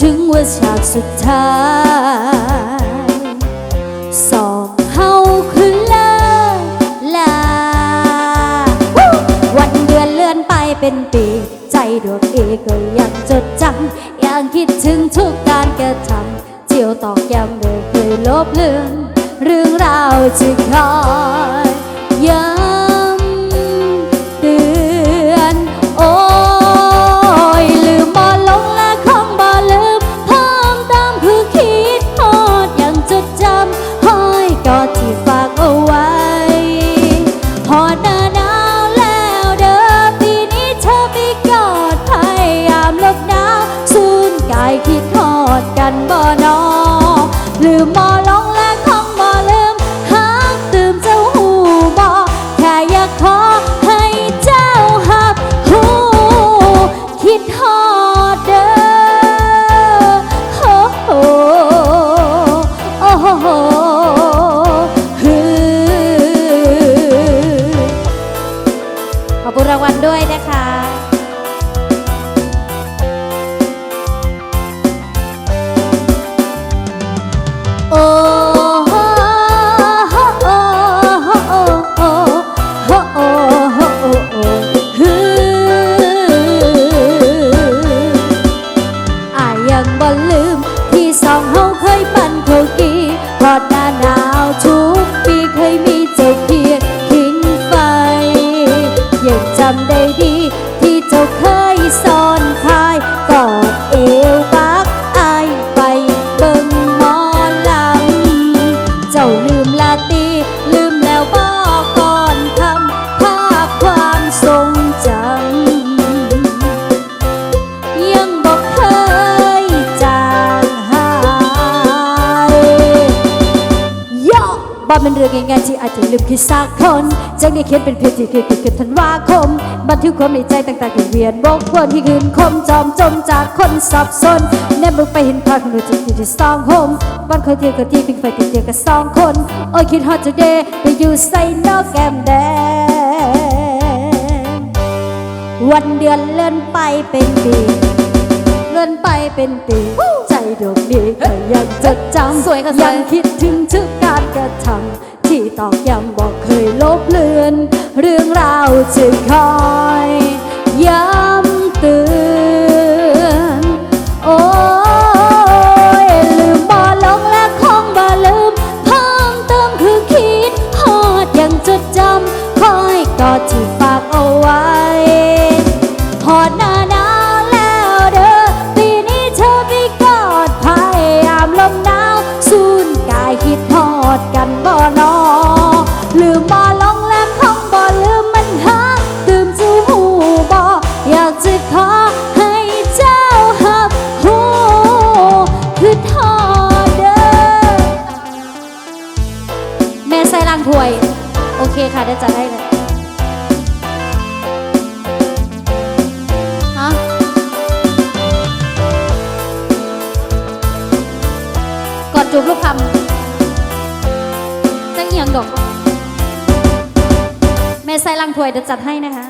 ถึงว่าฉากสุดท้ายสองเฮาคือเลิกลายวันเดือนเลื่อนไปเป็นปี ใจดวงเอก็ยังจดจำยังคิดถึงทุกการกระทำเที่ยวตอกย้ำไม่เคยลบเลือนเรื่องราวที่คอย ลืมคิดสักคนจังได้เขียนเป็นเพลงที่เกิดขึ้นธันวาคม บันทึกความในใจต่างๆที่เวียนบกวนที่คืนคมจอมจมจากคนสับสนแนบมึงไปเห็นภาพของเราจิตที่สองโฮมบ้านเคยเที่ยวกับที่พิงไฟติดเดียวกับสองคน โอ้ยคิดฮอตจูเดย์ไปอยู่ใส่นอกแก้มแดงวันเดือนเลื่อนไปเป็นปีเลื่อนไปเป็นปีใจดวงดีก็ยังจดจำสวยค่ะสวยยังคิดถึงทุกการกระทำ ที่ตอกย้ำบอกเคยลบเลือน เรื่องราวที่คอยย้ำ เดี๋ยวจัดให้นะคะ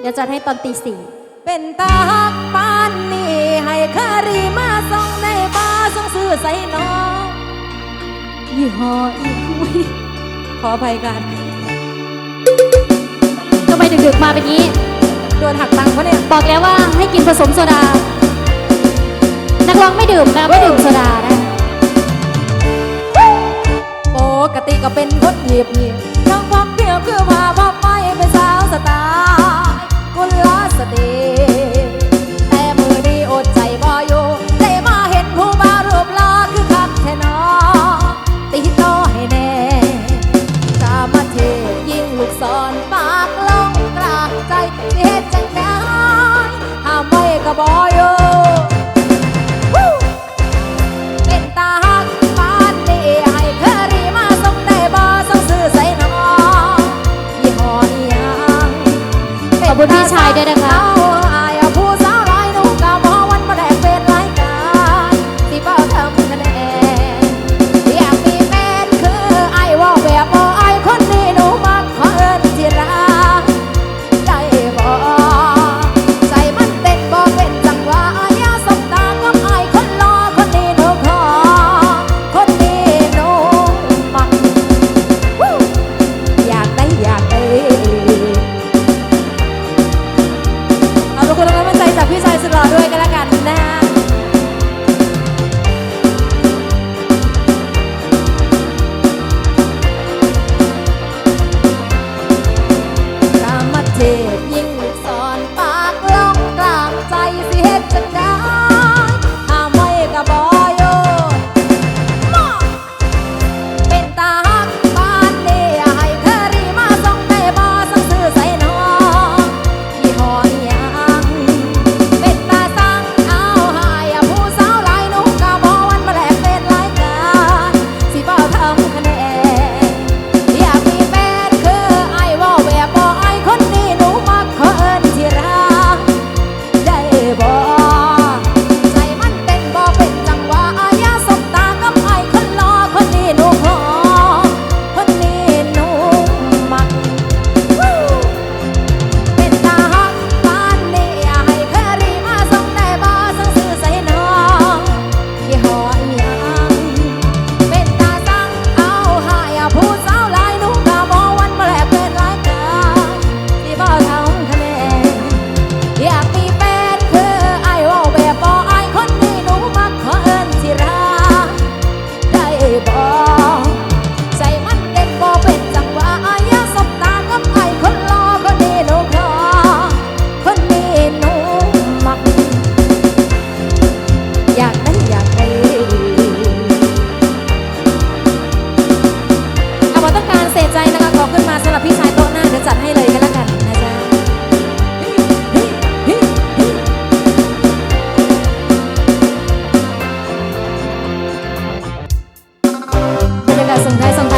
เดี๋ยวจัดให้ตอนตีสี่เป็นตาฮักปานนี่ให้คารีมาส่งในบ้าส่งซื้อใส่น้องยี่ห้ออีกอุ๊ยขออภัยกันทำไมดึกๆมาเป็นงี้โดนหักตังค์ปะเนี่ยบอกแล้วว่าให้กินผสมโซดา นักร้องไม่ดื่มนะไม่ดื่มโซดานะ ปกติก็เป็นคนเงียบเงียบน้องพักเพียบ คือมาพับไม่เป็นสาวสตาร์กุลสตรีแต่ คุณพี่ชายด้วยนะคะ ะ ส่งท้ายส่ง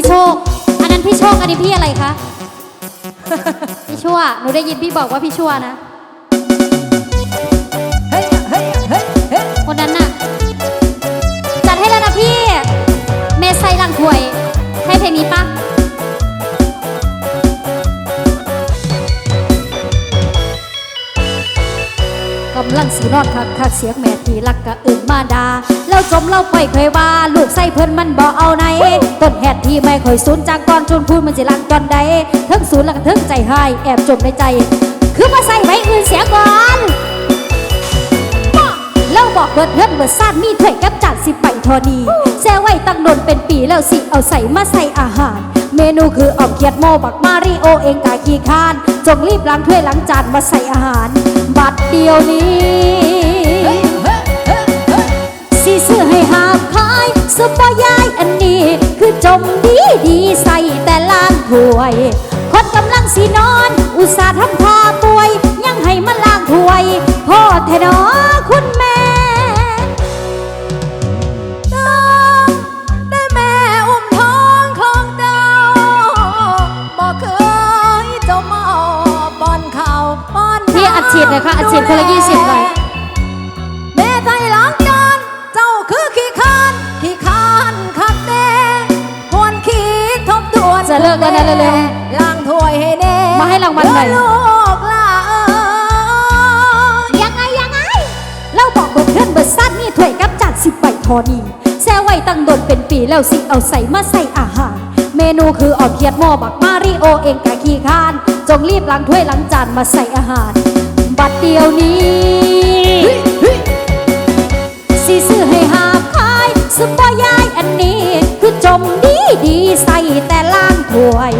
พี่โชค อันนั้นพี่โชค อันนี้พี่อะไรคะ พี่ชั่ว หนูได้ยินพี่บอกว่าพี่ชั่วนะ เฮ้ยเฮ้ยเฮ้ยเฮ้ยคนนั้นน่ะ จัดให้แล้วนะพี่ เมสไซลังถวย ให้เพลงนี้ปะกำลังสีนอนคักคักเสียงแม่ที่รักกะอื่นมาดา แล้วจมเล่าไปเคยว่า ลูกใส่เพิ่นมันบ่เอาไหนต้นแหดที่ไม่เคยสูญจากก่อนจนพูดมันสิลังจอนใดทั้งศูนแล้วก็ทั้งใจหายแอบจมในใจ คือมาใส่ไว้อื่นเสียก่อนแล้วบอกเบิดเฮิรนเบิดซาดมีถ้วยกับจานสิไปทอนีแซ่ไว้ตั้งนนเป็นปีแล้วสิเอาใส่มาใส่อาหาร เมนูคือเอาเกียดโมบักมาริโอเองกากีคาน จงรีบล้างถ้วยล้างจานมาใส่อาหาร บัดเดียวนี้ ซุปเปอร์ยายอันนี้ คือจมดีดีใส่แต่ล้างถ้วย คนกำลังสีนอน อุตส่าห์ทำท่าป่วย ยังให้มาล้างถ้วย พ่อแท้นอคุณแม่ต้องได้แม่อุ้มท้องของเจ้าบอกเคยจ้าเมาป้อนข้าวป้อนพี่อัดฉีดหน่อยค่ะอัดฉีดคนละ20หน่อย เลิกแล้วนะเร็วล้างถ้วยให้แน่มาให้รางวัลหน่อยลูกลานยังไงยังไงเราบอกเบิดเพื่อนเบิดซัดนี่ถ้วยกับจานสิบใบทอนีแซ่ไว้ตั้งโดนเป็นปีแล้วสิเอาใส่มาใส่อาหาร เมนูคือเอาเขียดหม้อบักมาริโอเองกะขี้คาน จงรีบล้างถ้วยล้างจานมาใส่อาหาร บัดเดียวนี้สีซื้อให้หาบขายซุปเปอร์ยายอันนี้คือจมดี ดีใส่แต่ล้างถวย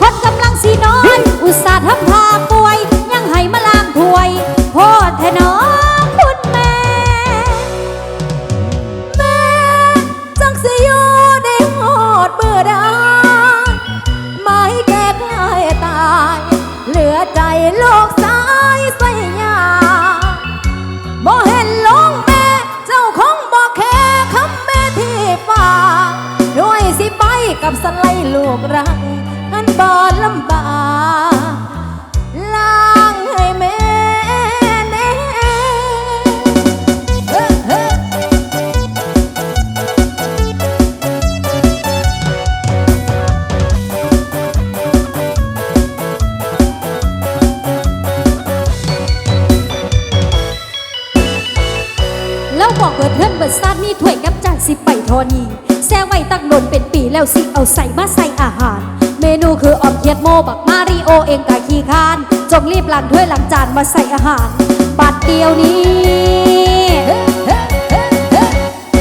คนกำลังสีนอน อุตส่าห์ทำท่าป่วย ยังให้มาล้างถวยพ่อแท้นอคุณแม่ แม่จักสิอยู่ได้หอดเบื่อได้ไม่แก้ใครตาย เหลือใจโลก แล้วสิเอาใส่มาใส่อาหาร เมนูคือออมเขียดโมบักมาริโอเองกะขี้คาน จงรีบล้างถ้วยล้างจานมาใส่อาหาร บัดเดียวนี้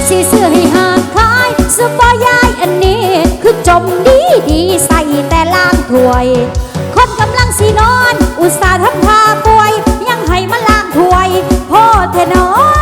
สีเสื้อให้หาคายซุปเปอร์ยายอันนี้ คือจมดีดีใส่แต่ล้างถ้วย คนกำลังสีนอน อุตส่าห์ทำทาป่วย ยังให้มาล้างถ้วยพ่อเทนอคุ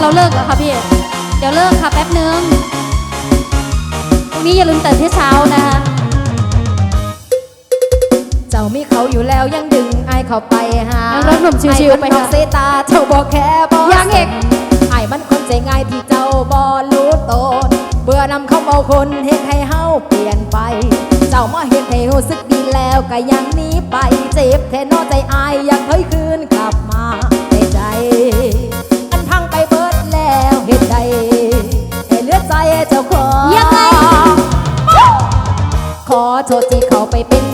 เราเลิกเหรอคะพี่ เดี๋ยวเลิกค่ะแป๊บนึงพรุ่งนี้อย่าลืมตื่นที่เช้านะคะเจ้ามีเขาอยู่แล้วยังดึงไอายเข้าไปหายังรถหนุ่มชิวๆไปไอ้มันนอกค่ะเสตาเจ้าบอกแค่บอกยังอีกไอ้มันคนใจง่ายที่เจ้าบอรู้ตนเบื่อนำเขาเอาคนเฮ็ดให้เฮาเปลี่ยนไป เจ้ามาเฮ็ดให้รู้สึกดีแล้วก็ยังหนี้ไปเจ็บแทนนอใจอายอยากเคยคืนกลับมา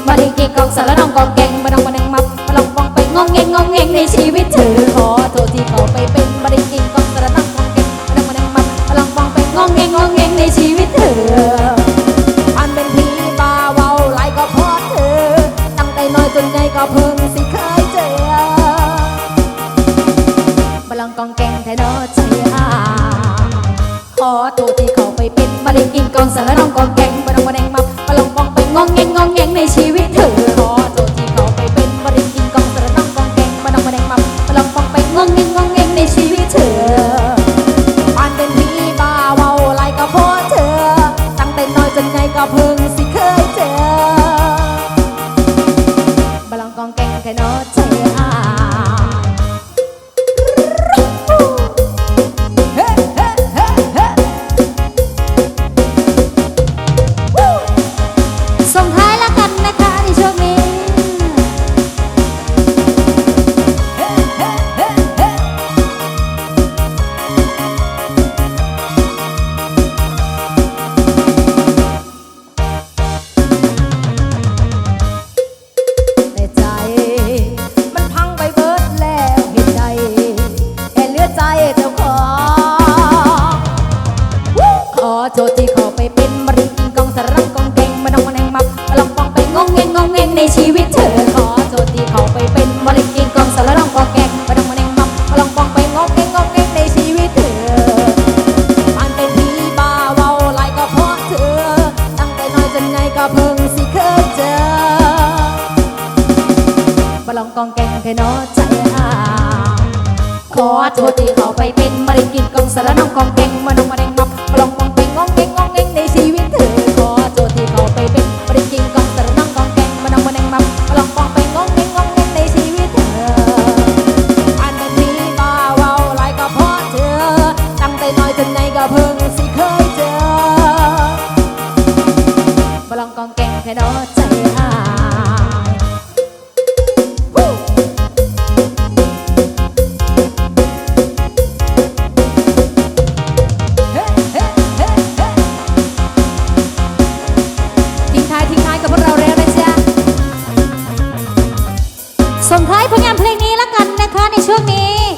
มาดิกีกองสารน้องกองเก่งมาดองมาดัง แค่นอใจหาขอโทษที่เขาไปเป็นมะเร็งกินกองสารน้องกองเก่งมะนงมะเร็ง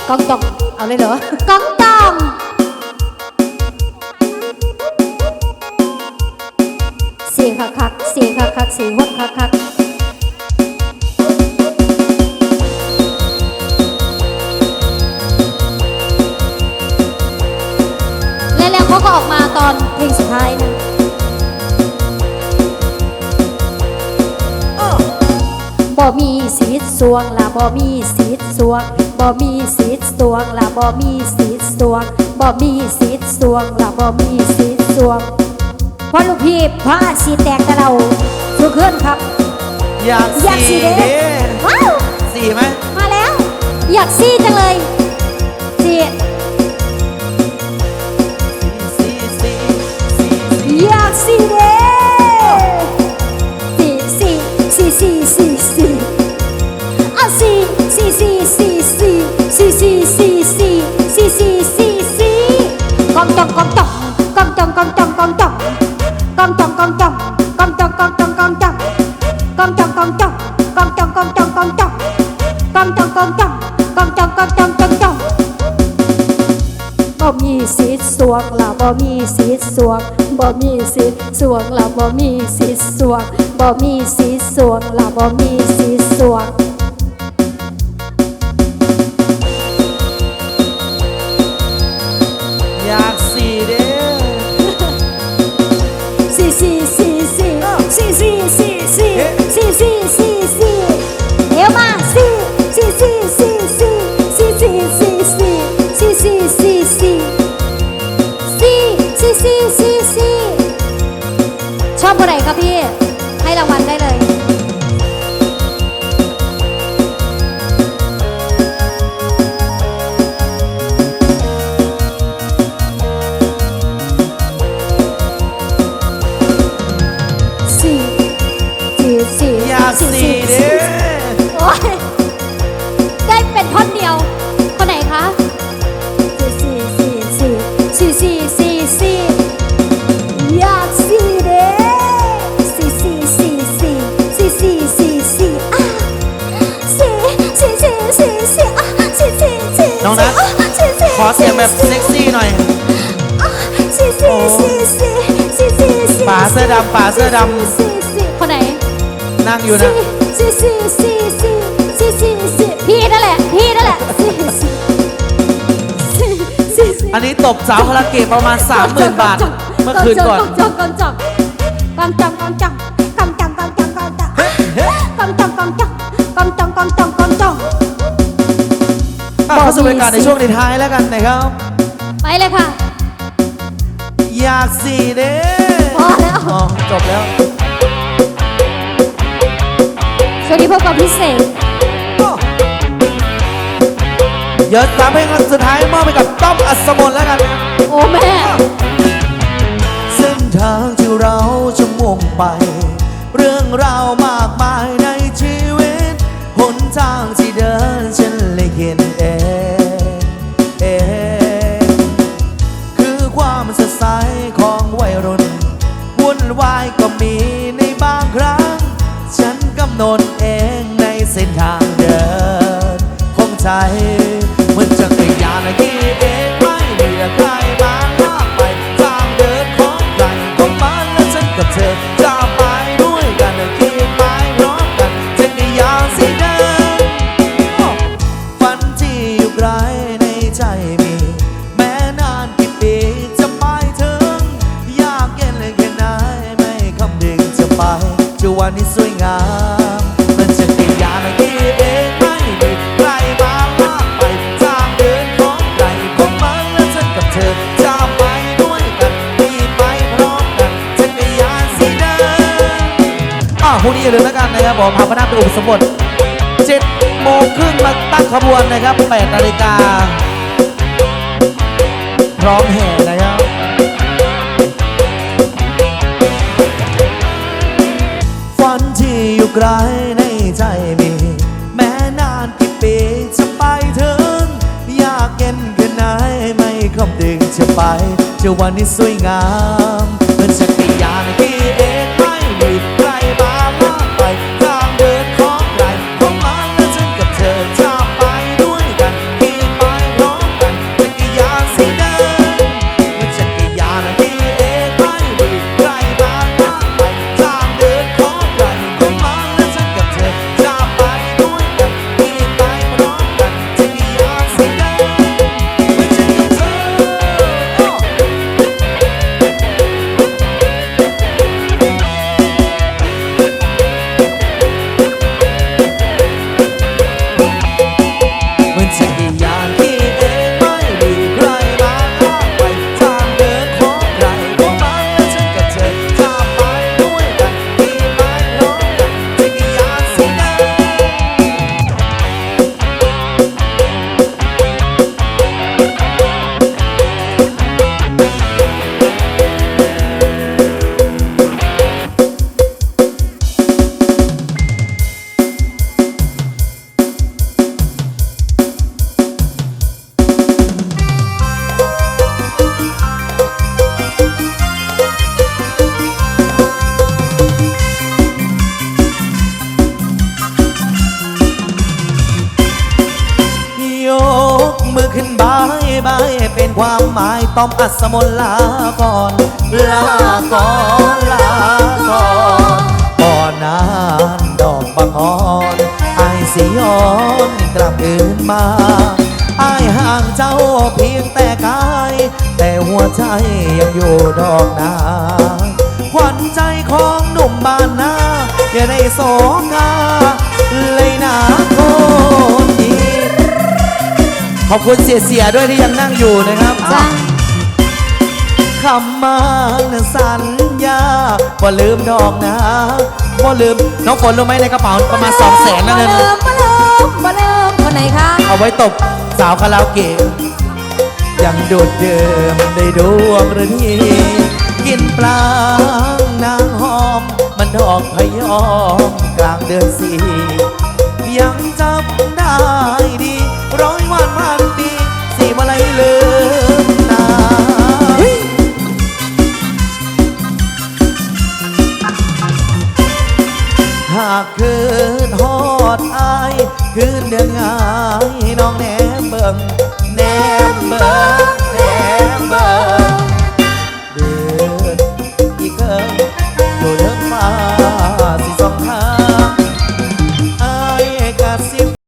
กองตองเอาเลยเหรอกองตองสียคักคักสียคักคักสียงวัดคักคักแล้วเขาก็ออกมาตอนเพลงสุดท้ายนะบ่มีสีสวงละบ่มีสีสวง บ่มีสิทธิ์สวงละบ่มีสิทธิ์สวงบ่มีสิทธิ์สวงละบ่มีสิทธิ์สวงพราะลูกพี่พระสีแตกแต่เราสุกเพื่อนครับ อยากอยากสีสีเด้ว้าวสีไหมมาแล้ว อยากสีจังเลยสีอยากซี่เด้สีสีสีสี จองกองจองกองจองกองจองกองจองกองจองกองจองกองจองกองจองกองจองกองจองกองจองกองจองกองจองกองจองกองจองกองจองกองจองบ่มีสิทธิ์สวงล่ะบ่มีสิทธิ์สวงบ่มีสิทธิ์สวงล่ะบ่มีสิทธิ์สวงบ่มีสิทธิ์สวงล่ะบ่มีสิทธิ์สวง ครับพี่ ให้รางวัลได้เลย ขอเสียงแบบเซ็กซี่หน่อยป่าเสื้อดำป่าเสื้อดำคนไหนนั่งอยู่นะ พี่นั่นแหละ พี่นั่นแหละอันนี้ตบสาวคาราเกะประมาณ 30,000 บาท เมื่อคืนก่อน จองจองจองจองจอ เข้าสู่บรรยากาศในช่วงในท้ายแล้วกันนะครับ ไปเลยค่ะ อยากสี่เด้พอแล้ว อ๋อจบแล้วช่วงนี้พบกับพิเศษเดี๋ยวสามเพลงสุดท้ายมอบไปกับต้อมอัศมนแล้วกันนะโอ้แม่ เส้นทางที่เราจะมุ่งไป เรื่องราวมากมายในชีวิต หนทางที่เดินฉันเลยเห็นเอง นนเองในเส้นทางเดินของใจ นะครับ8นาฬิกาพร้อมแห่นะครับฝันที่อยู่ไกลในใจมี แม้นานกี่ปีจะไปถึง อยากเย็นแค่ไหนไม่คำดึงจะไปจะวันนี้สวยงาม ต้อมอัศมนลาก่อนลาก่อนลาก่อนก่อนนานดอกบางอ่อนไอสิย้อนกลับคืนมาไอห่างเจ้าเพียงแต่กาย แต่หัวใจยังอยู่ดอกนาขวัญใจของหนุ่มบ้านนาอย่าได้โศกาเลยนะคนดีขอบคุณเสียเสียด้วยที่ยังนั่งอยู่นะครับ คำมันสัญญาว่าลืมดอกนะว่าลืมน้องฝนรู้ไหมในกระเป๋าประมาณสองแสนนั่นมาเองเริ่มมาเริ่มมาเริ่มคนไหนคะเอาไว้ตบสาวคาราโอเกะยังโดดเดิมได้ดวงหรือนี่กินปลางนางหอม มันดอกพะยอมกลางเดือนสี่ยังจำได้ดี ร้อยวันพันปีสีมาลัยลืมากคืนฮอดอายคืนเดือนงายน้องแนมเบิ่งแนมเบิ่งแนมเบิ่ง